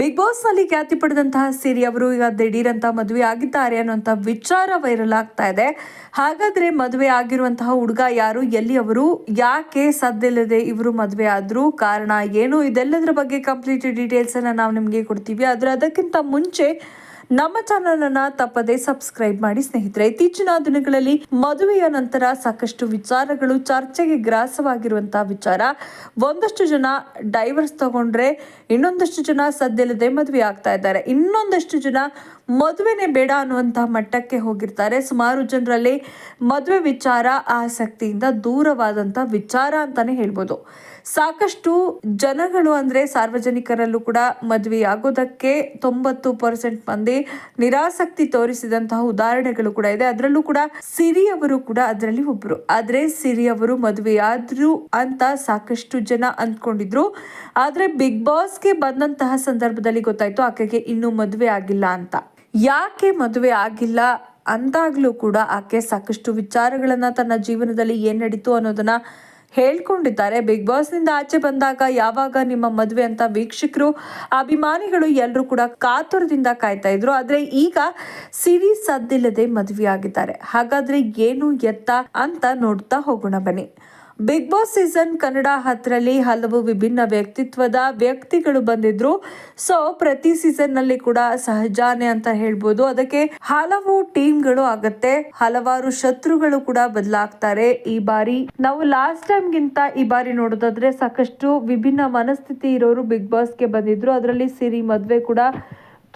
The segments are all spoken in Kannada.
ಬಿಗ್ ಬಾಸ್ನಲ್ಲಿ ಖ್ಯಾತಿ ಪಡೆದಂತಹ ಸಿರಿ ಅವರು ಈಗ ದಿಢೀರ್ ಅಂತ ಮದುವೆ ಆಗಿದ್ದಾರೆ ಅನ್ನುವಂತ ವಿಚಾರ ವೈರಲ್ ಆಗ್ತಾ ಇದೆ. ಹಾಗಾದ್ರೆ ಮದುವೆ ಆಗಿರುವಂತಹ ಹುಡುಗ ಯಾರು? ಎಲ್ಲಿ ಅವರು? ಯಾಕೆ ಸದ್ದಿಲ್ಲದೆ ಇವರು ಮದುವೆ ಆದ್ರು ಕಾರಣ ಏನು? ಇದೆಲ್ಲದರ ಬಗ್ಗೆ ಕಂಪ್ಲೀಟ್ ಡೀಟೇಲ್ಸ್ ಅನ್ನ ನಾವು ನಿಮಗೆ ಕೊಡ್ತೀವಿ. ಆದ್ರೆ ಅದಕ್ಕಿಂತ ಮುಂಚೆ ನಮ್ಮ ಚಾನಲ್ ಅನ್ನ ತಪ್ಪದೆ ಸಬ್ಸ್ಕ್ರೈಬ್ ಮಾಡಿ ಸ್ನೇಹಿತರೆ. ಇತ್ತೀಚಿನ ದಿನಗಳಲ್ಲಿ ಮದುವೆಯ ನಂತರ ಸಾಕಷ್ಟು ವಿಚಾರಗಳು ಚರ್ಚೆಗೆ ಗ್ರಾಸವಾಗಿರುವಂತಹ ವಿಚಾರ. ಒಂದಷ್ಟು ಜನ ಡೈವರ್ಸ್ ತಗೊಂಡ್ರೆ ಇನ್ನೊಂದಷ್ಟು ಜನ ಸದ್ದಿಲ್ಲದೆ ಮದುವೆ ಆಗ್ತಾ ಇದ್ದಾರೆ. ಇನ್ನೊಂದಷ್ಟು ಜನ ಮದುವೆನೇ ಬೇಡ ಅನ್ನುವಂಥ ಮಟ್ಟಕ್ಕೆ ಹೋಗಿರ್ತಾರೆ. ಸುಮಾರು ಜನರಲ್ಲಿ ಮದುವೆ ವಿಚಾರ ಆಸಕ್ತಿಯಿಂದ ದೂರವಾದಂತ ವಿಚಾರ ಅಂತಾನೆ ಹೇಳ್ಬೋದು. ಸಾಕಷ್ಟು ಜನಗಳು ಅಂದ್ರೆ ಸಾರ್ವಜನಿಕರಲ್ಲೂ ಕೂಡ ಮದುವೆ ಆಗೋದಕ್ಕೆ ತೊಂಬತ್ತು ಪರ್ಸೆಂಟ್ ಮಂದಿ ನಿರಾಸಕ್ತಿ ತೋರಿಸಿದಂತಹ ಉದಾಹರಣೆಗಳು ಕೂಡ ಇದೆ. ಅದರಲ್ಲೂ ಕೂಡ ಸಿರಿಯವರು ಕೂಡ ಅದರಲ್ಲಿ ಒಬ್ಬರು ಆದ್ರೆ ಸಿರಿಯವರು ಮದುವೆ ಆದ್ರು ಅಂತ ಸಾಕಷ್ಟು ಜನ ಅಂದ್ಕೊಂಡಿದ್ರು. ಆದ್ರೆ ಬಿಗ್ ಬಾಸ್ಗೆ ಬಂದಂತಹ ಸಂದರ್ಭದಲ್ಲಿ ಗೊತ್ತಾಯ್ತು, ಆಕೆಗೆ ಇನ್ನೂ ಮದುವೆ ಆಗಿಲ್ಲ ಅಂತ. ಯಾಕೆ ಮದುವೆ ಆಗಿಲ್ಲ ಅಂತಾಗ್ಲೂ ಕೂಡ ಆಕೆ ಸಾಕಷ್ಟು ವಿಚಾರಗಳನ್ನು ತನ್ನ ಜೀವನದಲ್ಲಿ ಏನ್ ನಡೀತು ಅನ್ನೋದನ್ನ ಹೇಳ್ಕೊಂಡಿದ್ದಾರೆ. ಬಿಗ್ ಬಾಸ್ನಿಂದ ಆಚೆ ಬಂದಾಗ ಯಾವಾಗ ನಿಮ್ಮ ಮದುವೆ ಅಂತ ವೀಕ್ಷಕರು, ಅಭಿಮಾನಿಗಳು ಎಲ್ಲರೂ ಕೂಡ ಕಾತುರದಿಂದ ಕಾಯ್ತಾ ಇದ್ರು. ಆದರೆ ಈಗ ಸಿರಿ ಸದ್ದಿಲ್ಲದೆ ಮದುವೆ ಆಗಿದ್ದಾರೆ ಹಾಗಾದ್ರೆ ಏನು ಎತ್ತ ಅಂತ ನೋಡ್ತಾ ಹೋಗೋಣ ಬನ್ನಿ. ಬಿಗ್ ಬಾಸ್ ಸೀಸನ್ ಕನ್ನಡ ಹತ್ತರಲ್ಲಿ ಹಲವು ವಿಭಿನ್ನ ವ್ಯಕ್ತಿತ್ವದ ವ್ಯಕ್ತಿಗಳು ಬಂದಿದ್ರು. ಸೊ ಪ್ರತಿ ಸೀಸನ್ನಲ್ಲಿ ಕೂಡ ಸಹಜಾನೆ ಅಂತ ಹೇಳ್ಬೋದು. ಅದಕ್ಕೆ ಹಲವು ಟೀಮ್ಗಳು ಆಗತ್ತೆ. ಹಲವಾರು ಶತ್ರುಗಳು ಕೂಡ ಬದಲಾಗ್ತಾರೆ ಈ ಬಾರಿ. ನಾವು ಲಾಸ್ಟ್ ಟೈಮ್ಗಿಂತ ಈ ಬಾರಿ ನೋಡೋದಾದ್ರೆ ಸಾಕಷ್ಟು ವಿಭಿನ್ನ ಮನಸ್ಥಿತಿ ಇರೋರು ಬಿಗ್ ಬಾಸ್ಗೆ ಬಂದಿದ್ರು. ಅದರಲ್ಲಿ ಸಿರಿ ಮದುವೆ ಕೂಡ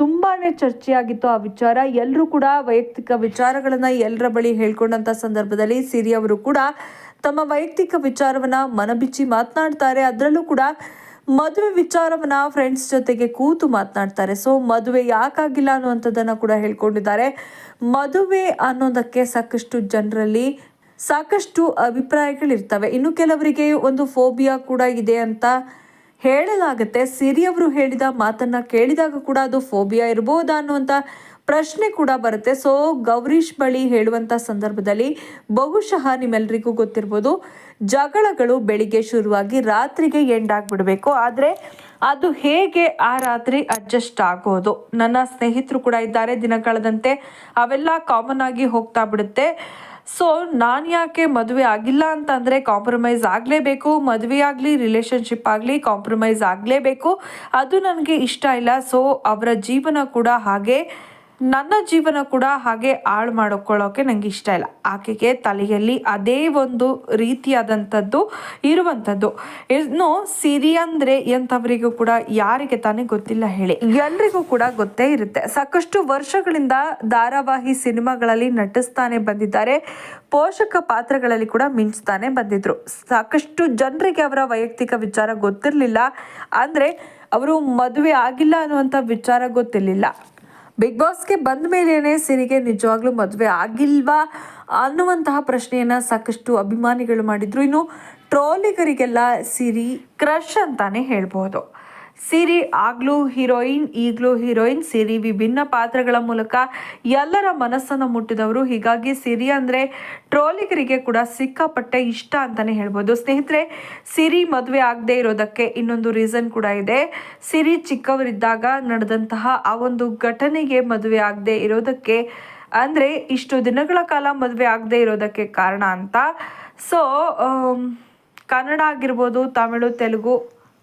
ತುಂಬಾನೇ ಚರ್ಚೆಯಾಗಿತ್ತು ಆ ವಿಚಾರ. ಎಲ್ಲರೂ ಕೂಡ ವೈಯಕ್ತಿಕ ವಿಚಾರಗಳನ್ನ ಎಲ್ಲರ ಬಳಿ ಹೇಳ್ಕೊಂಡಂತ ಸಂದರ್ಭದಲ್ಲಿ ಸಿರಿ ಅವರು ಕೂಡ ತಮ್ಮ ವೈಯಕ್ತಿಕ ವಿಚಾರವನ್ನ ಮನಬಿಚ್ಚಿ ಮಾತನಾಡ್ತಾರೆ. ಅದರಲ್ಲೂ ಕೂಡ ಮದುವೆ ವಿಚಾರವನ್ನ ಫ್ರೆಂಡ್ಸ್ ಜೊತೆಗೆ ಕೂತು ಮಾತನಾಡ್ತಾರೆ. ಸೊ ಮದುವೆ ಯಾಕಾಗಿಲ್ಲ ಅನ್ನುವಂಥದ್ದನ್ನ ಕೂಡ ಹೇಳ್ಕೊಂಡಿದ್ದಾರೆ. ಮದುವೆ ಅನ್ನೋದಕ್ಕೆ ಸಾಕಷ್ಟು ಜನರಲ್ಲಿ ಸಾಕಷ್ಟು ಅಭಿಪ್ರಾಯಗಳಿರ್ತವೆ. ಇನ್ನು ಕೆಲವರಿಗೆ ಒಂದು ಫೋಬಿಯಾ ಕೂಡ ಇದೆ ಅಂತ ಹೇಳಲಾಗುತ್ತೆ. ಸಿರಿಯವರು ಹೇಳಿದ ಮಾತನ್ನ ಕೇಳಿದಾಗ ಕೂಡ ಅದು ಫೋಬಿಯಾ ಇರ್ಬೋದಾ ಅನ್ನುವಂಥ ಪ್ರಶ್ನೆ ಕೂಡ ಬರುತ್ತೆ. ಸೊ ಗೌರೀಶ್ ಬಳಿ ಹೇಳುವಂತ ಸಂದರ್ಭದಲ್ಲಿ ಬಹುಶಃ ನಿಮ್ಮೆಲ್ಲರಿಗೂ ಗೊತ್ತಿರ್ಬೋದು, ಜಗಳಗಳು ಬೆಳಿಗ್ಗೆ ಶುರುವಾಗಿ ರಾತ್ರಿಗೆ ಎಂಡ್ ಆಗಿಬಿಡಬೇಕು. ಆದರೆ ಅದು ಹೇಗೆ ಆ ರಾತ್ರಿ ಅಡ್ಜಸ್ಟ್ ಆಗೋದು? ನನ್ನ ಸ್ನೇಹಿತರು ಕೂಡ ಇದ್ದಾರೆ ದಿನ ಕಳೆದಂತೆ. ಅವೆಲ್ಲ ಕಾಮನ್ ಆಗಿ ಹೋಗ್ತಾ ಬಿಡುತ್ತೆ. ಸೊ ನಾನು ಯಾಕೆ ಮದುವೆ ಆಗಿಲ್ಲ ಅಂತಂದರೆ ಕಾಂಪ್ರಮೈಸ್ ಆಗಲೇಬೇಕು. ಮದುವೆ ಆಗಲಿ ರಿಲೇಷನ್ಶಿಪ್ ಆಗಲಿ ಕಾಂಪ್ರಮೈಸ್ ಆಗಲೇಬೇಕು. ಅದು ನನಗೆ ಇಷ್ಟ ಇಲ್ಲ. ಸೊ ಅವರ ಜೀವನ ಕೂಡ ಹಾಗೆ ನನ್ನ ಜೀವನ ಕೂಡ ಹಾಗೆ ಹಾಳು ಮಾಡಿಕೊಳ್ಳೋಕೆ ನನಗೆ ಇಷ್ಟ ಇಲ್ಲ. ಆಕೆಗೆ ತಲೆಯಲ್ಲಿ ಅದೇ ಒಂದು ರೀತಿಯಾದಂಥದ್ದು ಇರುವಂಥದ್ದು. ಇನ್ನು ಸಿರಿ ಅಂದರೆ ಎಂಥವರಿಗೂ ಕೂಡ ಯಾರಿಗೆ ತಾನೇ ಗೊತ್ತಿಲ್ಲ ಹೇಳಿ. ಎಲ್ರಿಗೂ ಕೂಡ ಗೊತ್ತೇ ಇರುತ್ತೆ. ಸಾಕಷ್ಟು ವರ್ಷಗಳಿಂದ ಧಾರಾವಾಹಿ ಸಿನಿಮಾಗಳಲ್ಲಿ ನಟಿಸ್ತಾನೆ ಬಂದಿದ್ದಾರೆ. ಪೋಷಕ ಪಾತ್ರಗಳಲ್ಲಿ ಕೂಡ ಮಿಂಚ್ತಾನೆ ಬಂದಿದ್ರು. ಸಾಕಷ್ಟು ಜನರಿಗೆ ಅವರ ವೈಯಕ್ತಿಕ ವಿಚಾರ ಗೊತ್ತಿರಲಿಲ್ಲ. ಅಂದರೆ ಅವರು ಮದುವೆ ಆಗಿಲ್ಲ ಅನ್ನುವಂಥ ವಿಚಾರ ಗೊತ್ತಿರಲಿಲ್ಲ. ಬಿಗ್ ಬಾಸ್ಗೆ ಬಂದ ಮೇಲೇನೆ ಸಿರಿಗೆ ನಿಜವಾಗ್ಲೂ ಮದುವೆ ಆಗಿಲ್ವಾ ಅನ್ನುವಂತಹ ಪ್ರಶ್ನೆಯನ್ನ ಸಾಕಷ್ಟು ಅಭಿಮಾನಿಗಳು ಮಾಡಿದ್ರು. ಇನ್ನು ಟ್ರೋಲಿಗರಿಗೆಲ್ಲ ಸಿರಿ ಕ್ರಶ್ ಅಂತಾನೆ ಹೇಳ್ಬೋದು. ಸಿರಿ ಆಗ್ಲೂ ಹೀರೋಯಿನ್, ಈಗಲೂ ಹೀರೋಯಿನ್, ಸಿರಿ ವಿಭಿನ್ನ ಪಾತ್ರಗಳ ಮೂಲಕ ಎಲ್ಲರ ಮನಸ್ಸನ್ನು ಮುಟ್ಟಿದವರು. ಹೀಗಾಗಿ ಸಿರಿ ಅಂದರೆ ಟ್ರೋಲಿಗರಿಗೆ ಕೂಡ ಸಿಕ್ಕಾಪಟ್ಟೆ ಇಷ್ಟ ಅಂತಾನೆ ಹೇಳ್ಬೋದು. ಸ್ನೇಹಿತರೆ, ಸಿರಿ ಮದುವೆ ಆಗದೆ ಇರೋದಕ್ಕೆ ಇನ್ನೊಂದು ರೀಸನ್ ಕೂಡ ಇದೆ. ಸಿರಿ ಚಿಕ್ಕವರಿದ್ದಾಗ ನಡೆದಂತಹ ಆ ಒಂದು ಘಟನೆಗೆ ಮದುವೆ ಆಗದೆ ಇರೋದಕ್ಕೆ ಅಂದರೆ ಇಷ್ಟು ದಿನಗಳ ಕಾಲ ಮದುವೆ ಆಗದೆ ಇರೋದಕ್ಕೆ ಕಾರಣ ಅಂತ. ಸೊ ಕನ್ನಡ ಆಗಿರ್ಬೋದು, ತಮಿಳು, ತೆಲುಗು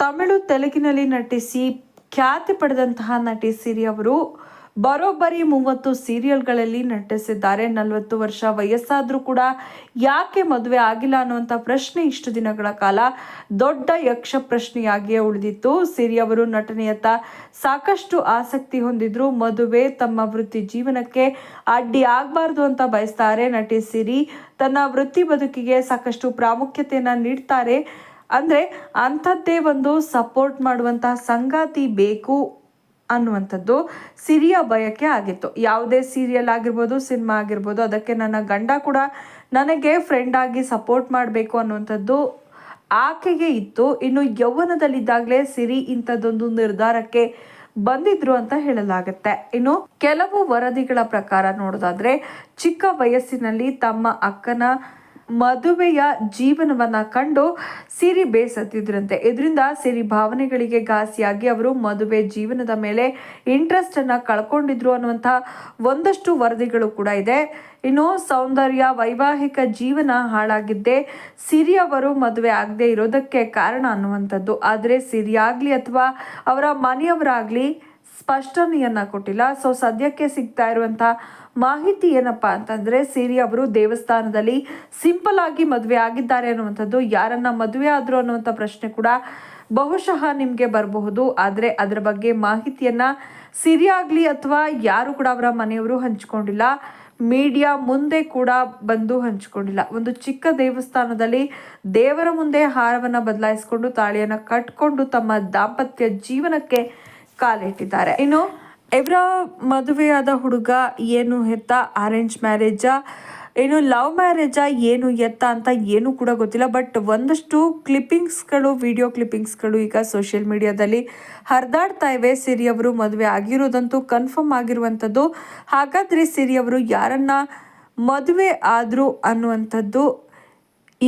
ತಮಿಳು ತೆಲುಗಿನಲ್ಲಿ ನಟಿಸಿ ಖ್ಯಾತಿ ಪಡೆದಂತಹ ನಟಿ ಸಿರಿ ಅವರು ಬರೋಬ್ಬರಿ ಮೂವತ್ತು ಸೀರಿಯಲ್ಗಳಲ್ಲಿ ನಟಿಸಿದ್ದಾರೆ. ನಲವತ್ತು ವರ್ಷ ವಯಸ್ಸಾದರೂ ಕೂಡ ಯಾಕೆ ಮದುವೆ ಆಗಿಲ್ಲ ಅನ್ನುವಂಥ ಪ್ರಶ್ನೆ ಇಷ್ಟು ದಿನಗಳ ಕಾಲ ದೊಡ್ಡ ಯಕ್ಷ ಪ್ರಶ್ನೆಯಾಗಿಯೇ ಉಳಿದಿತ್ತು. ಸಿರಿ ಅವರು ನಟನೆಯತ್ತ ಸಾಕಷ್ಟು ಆಸಕ್ತಿ ಹೊಂದಿದ್ರು. ಮದುವೆ, ತಮ್ಮ ವೃತ್ತಿ ಜೀವನಕ್ಕೆ ಅಡ್ಡಿ ಆಗಬಾರ್ದು ಅಂತ ಬಯಸ್ತಾರೆ ನಟಿ ಸಿರಿ. ತನ್ನ ವೃತ್ತಿ ಬದುಕಿಗೆ ಸಾಕಷ್ಟು ಪ್ರಾಮುಖ್ಯತೆಯನ್ನು ನೀಡ್ತಾರೆ. ಅಂದರೆ ಅಂಥದ್ದೇ ಒಂದು ಸಪೋರ್ಟ್ ಮಾಡುವಂತಹ ಸಂಗಾತಿ ಬೇಕು ಅನ್ನುವಂಥದ್ದು ಸಿರಿಯ ಬಯಕೆ ಆಗಿತ್ತು. ಯಾವುದೇ ಸೀರಿಯಲ್ ಆಗಿರ್ಬೋದು ಸಿನಿಮಾ ಆಗಿರ್ಬೋದು, ಅದಕ್ಕೆ ನನ್ನ ಗಂಡ ಕೂಡ ನನಗೆ ಫ್ರೆಂಡ್ ಆಗಿ ಸಪೋರ್ಟ್ ಮಾಡಬೇಕು ಅನ್ನುವಂಥದ್ದು ಆಕೆಗೆ ಇತ್ತು. ಇನ್ನು ಯೌವನದಲ್ಲಿದ್ದಾಗಲೇ ಸಿರಿ ಇಂಥದ್ದೊಂದು ನಿರ್ಧಾರಕ್ಕೆ ಬಂದಿದ್ರು ಅಂತ ಹೇಳಲಾಗುತ್ತೆ. ಇನ್ನು ಕೆಲವು ವರದಿಗಳ ಪ್ರಕಾರ ನೋಡೋದಾದ್ರೆ, ಚಿಕ್ಕ ವಯಸ್ಸಿನಲ್ಲಿ ತಮ್ಮ ಅಕ್ಕನ ಮದುವೆಯ ಜೀವನವನ್ನ ಕಂಡು ಸಿರಿ ಬೇಸತ್ತಿದ್ರಂತೆ. ಇದರಿಂದ ಸಿರಿ ಭಾವನೆಗಳಿಗೆ ಘಾಸಿಯಾಗಿ ಅವರು ಮದುವೆ ಜೀವನದ ಮೇಲೆ ಇಂಟ್ರೆಸ್ಟನ್ನು ಕಳ್ಕೊಂಡಿದ್ರು ಅನ್ನುವಂಥ ಒಂದಷ್ಟು ವರದಿಗಳು ಕೂಡ ಇದೆ. ಇನ್ನು ಸೌಂದರ್ಯ, ವೈವಾಹಿಕ ಜೀವನ ಹಾಳಾಗಿದ್ದೆ ಸಿರಿ ಅವರು ಮದುವೆ ಆಗದೆ ಇರೋದಕ್ಕೆ ಕಾರಣ ಅನ್ನುವಂಥದ್ದು. ಆದರೆ ಸಿರಿಯಾಗಲಿ ಅಥವಾ ಅವರ ಮನೆಯವರಾಗಲಿ ಸ್ಪಷ್ಟನೆಯನ್ನ ಕೊಟ್ಟಿಲ್ಲ. ಸೊ ಸದ್ಯಕ್ಕೆ ಸಿಗ್ತಾ ಇರುವಂತ ಮಾಹಿತಿ ಏನಪ್ಪ ಅಂತಂದ್ರೆ, ಸಿರಿ ಅವರು ದೇವಸ್ಥಾನದಲ್ಲಿ ಸಿಂಪಲ್ ಆಗಿ ಮದುವೆ ಆಗಿದ್ದಾರೆ ಅನ್ನುವಂಥದ್ದು. ಯಾರನ್ನ ಮದುವೆ ಆದ್ರು ಅನ್ನುವಂಥ ಪ್ರಶ್ನೆ ಕೂಡ ಬಹುಶಃ ನಿಮಗೆ ಬರಬಹುದು. ಆದರೆ ಅದರ ಬಗ್ಗೆ ಮಾಹಿತಿಯನ್ನ ಸಿರಿ ಆಗಲಿ ಅಥವಾ ಯಾರು ಕೂಡ ಅವರ ಮನೆಯವರು ಹಂಚಿಕೊಂಡಿಲ್ಲ. ಮೀಡಿಯಾ ಮುಂದೆ ಕೂಡ ಬಂದು ಹಂಚಿಕೊಂಡಿಲ್ಲ. ಒಂದು ಚಿಕ್ಕ ದೇವಸ್ಥಾನದಲ್ಲಿ ದೇವರ ಮುಂದೆ ಹಾರವನ್ನ ಬದಲಾಯಿಸಿಕೊಂಡು ತಾಳಿಯನ್ನ ಕಟ್ಕೊಂಡು ತಮ್ಮ ದಾಂಪತ್ಯ ಜೀವನಕ್ಕೆ ಕಾಲಿಟ್ಟಿದ್ದಾರೆ. ಇನ್ನು ಇವರ ಮದುವೆಯಾದ ಹುಡುಗ ಏನು ಹೆತ್ತ ಅರೇಂಜ್ ಮ್ಯಾರೇಜಾ ಏನು ಲವ್ ಮ್ಯಾರೇಜಾ ಏನು ಎತ್ತ ಅಂತ ಏನು ಕೂಡ ಗೊತ್ತಿಲ್ಲ. ಬಟ್ ಒಂದಷ್ಟು ಕ್ಲಿಪ್ಪಿಂಗ್ಸ್ಗಳು ವಿಡಿಯೋ ಕ್ಲಿಪ್ಪಿಂಗ್ಸ್ಗಳು ಈಗ ಸೋಷಿಯಲ್ ಮೀಡಿಯಾದಲ್ಲಿ ಹರಿದಾಡ್ತಾ ಇವೆ. ಸಿರಿಯವರು ಮದುವೆ ಆಗಿರೋದಂತೂ ಕನ್ಫರ್ಮ್ ಆಗಿರುವಂಥದ್ದು. ಹಾಗಾದರೆ ಸಿರಿಯವರು ಯಾರನ್ನ ಮದುವೆ ಆದರು ಅನ್ನುವಂಥದ್ದು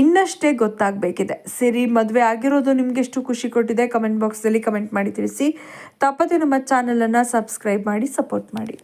ಇನ್ನಷ್ಟೇ ಗೊತ್ತಾಗಬೇಕಿದೆ. ಸಿರಿ, ಮದುವೆ ಆಗಿರೋದು ನಿಮ್ಗೆ ಎಷ್ಟು ಖುಷಿ ಕೊಟ್ಟಿದೆ? ಕಮೆಂಟ್ ಬಾಕ್ಸಲ್ಲಿ ಕಮೆಂಟ್ ಮಾಡಿ ತಿಳಿಸಿ. ತಪ್ಪದೆ ನಮ್ಮ ಚಾನಲನ್ನು ಸಬ್ಸ್ಕ್ರೈಬ್ ಮಾಡಿ, ಸಪೋರ್ಟ್ ಮಾಡಿ.